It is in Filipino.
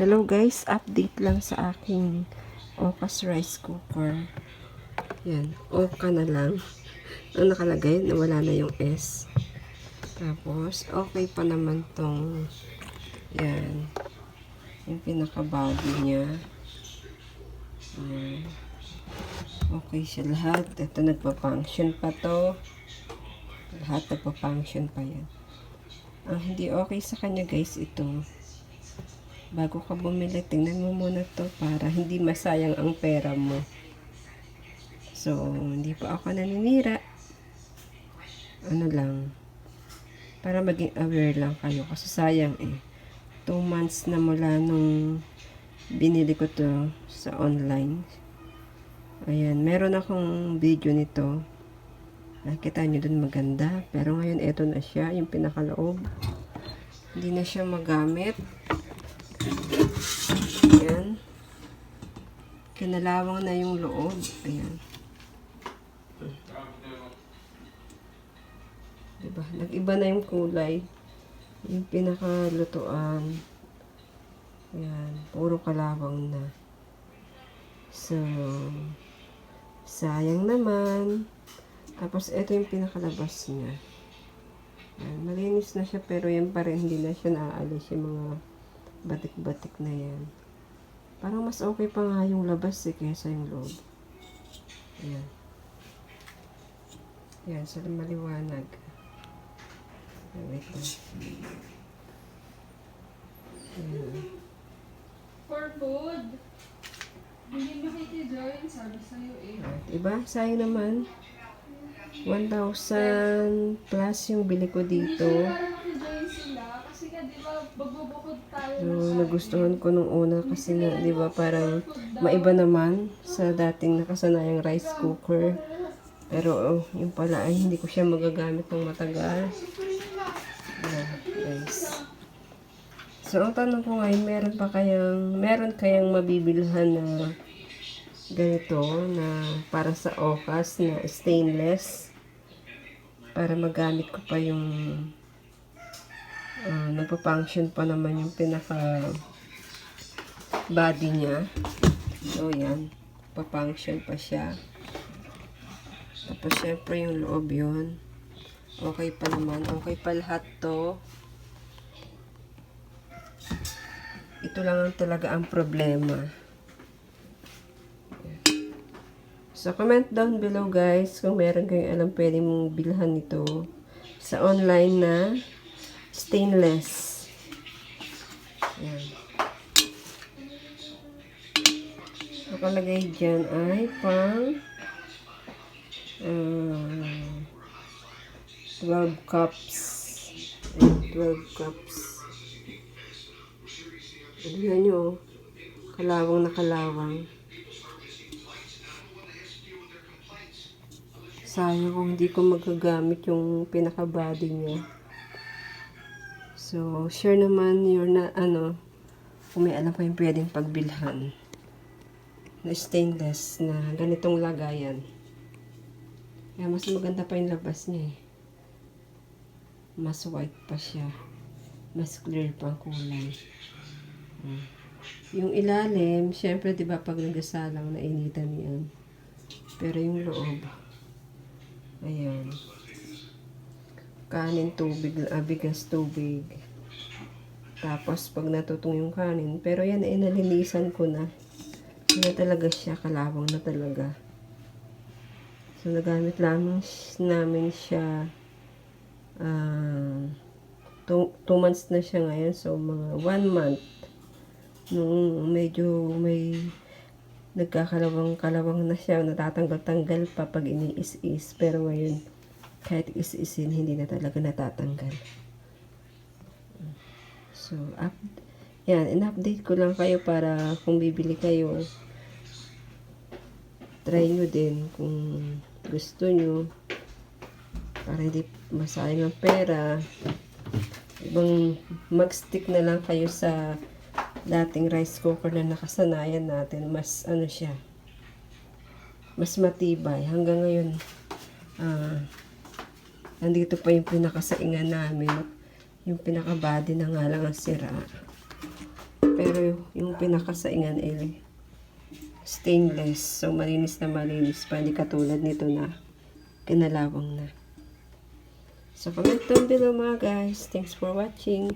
Hello guys, update lang sa aking Okas rice cooker. Yan, Oka na lang. Ang nakalagay, nawala na yung S. Tapos, okay pa naman tong yan. Yung pinaka-body niya. Yan. Okay siya lahat. Ito nagpa-function pa to. Lahat nagpa-function pa yan. Ang hindi okay sa kanya guys, ito bago ka bumili, tingnan mo muna to para hindi masayang ang pera mo. So, hindi pa ako naninira. Ano lang, para maging aware lang kayo kasi sayang eh. 2 months na mula nung binili ko to sa online. Ayan, meron akong video nito. Nakita nyo dun maganda. Pero ngayon, eto na siya, yung pinakaloob. Hindi na siya magamit. Ayan. Kinalawang na yung loob. Ayan. Diba? Nag-iba na yung kulay. Yung pinakalutuan. Ayan. Puro kalawang na. So, sayang naman. Tapos, ito yung pinakalabas niya. Ayan. Malinis na siya, pero yan pa rin, hindi na siya naaalis yung mga batik-batik na yan. Parang mas okay pa nga yung labas eh, kaysa yung loob. Ayan. Ayan, sa maliwanag. Ayan, wait lang. Ayan. For food. Hindi mo kay Joy, sabi sa'yo eh. At iba, sayang naman. 1,000 plus yung bili ko Hindi dito. siya kay Joy sila. Kasi nga, di ba, magbubukod tayo. So, ng nagustuhan ko nung una kasi nga, di ba, parang maiba naman sa dating nakasanayang rice cooker. Pero, oh, yung pala ay hindi ko siya magagamit ng matagal. Ayan, guys. So, ang tanong ko ngayon, meron pa kayang, meron kayang mabibilhan na ganito na para sa okas na stainless para magamit ko pa yung uh, nagpa-function pa naman yung pinaka body niya. So, yan. Pa-function pa siya. Tapos, syempre, yung loob yun. Okay pa naman. Okay pa lahat to. Ito lang ang talaga ang problema. So, comment down below guys kung meron kayong alam pwede mong bilhan nito sa online na stainless. Yan. Nakalagay dyan ay pang uh, 12 cups. Ayan, 12 cups. Tignan nyo, oh. kalawang na kalawang. Sayang kung hindi ko magagamit yung pinaka-body niya. So, share naman your na, ano, kung may alam pa yung pwedeng pagbilhan na stainless na ganitong lagayan. Kaya mas maganda pa yung labas niya eh. Mas white pa siya. Mas clear pa ang kulay. Mm. Yung ilalim, syempre 'di ba pag nagasalang nainitan yan. Pero yung loob, ayan. Kanin tubig, ah, bigas tubig. Tapos pag natutong yung kanin, pero yan ay nalinisan ko na. Na talaga siya, kalawang na talaga. So nagamit lamang namin siya ah two, two months na siya ngayon. So mga one month nung medyo may nagkakalawang-kalawang na siya, natatanggal-tanggal pa pag iniis-is. Pero ngayon, kahit is-isin, hindi na talaga natatanggal. So, up, yan, in-update ko lang kayo para kung bibili kayo, try nyo din kung gusto nyo para hindi masayang ang pera. Ibang mag-stick na lang kayo sa dating rice cooker na nakasanayan natin, mas ano siya, mas matibay. Hanggang ngayon, ah, nandito pa yung pinakasaingan namin. Yung pinaka-body na nga lang ang sira. Pero yung pinakasaingan ay stainless. So, malinis na malinis pa. Hindi katulad nito na kinalawang na. So, comment down below mga guys. Thanks for watching.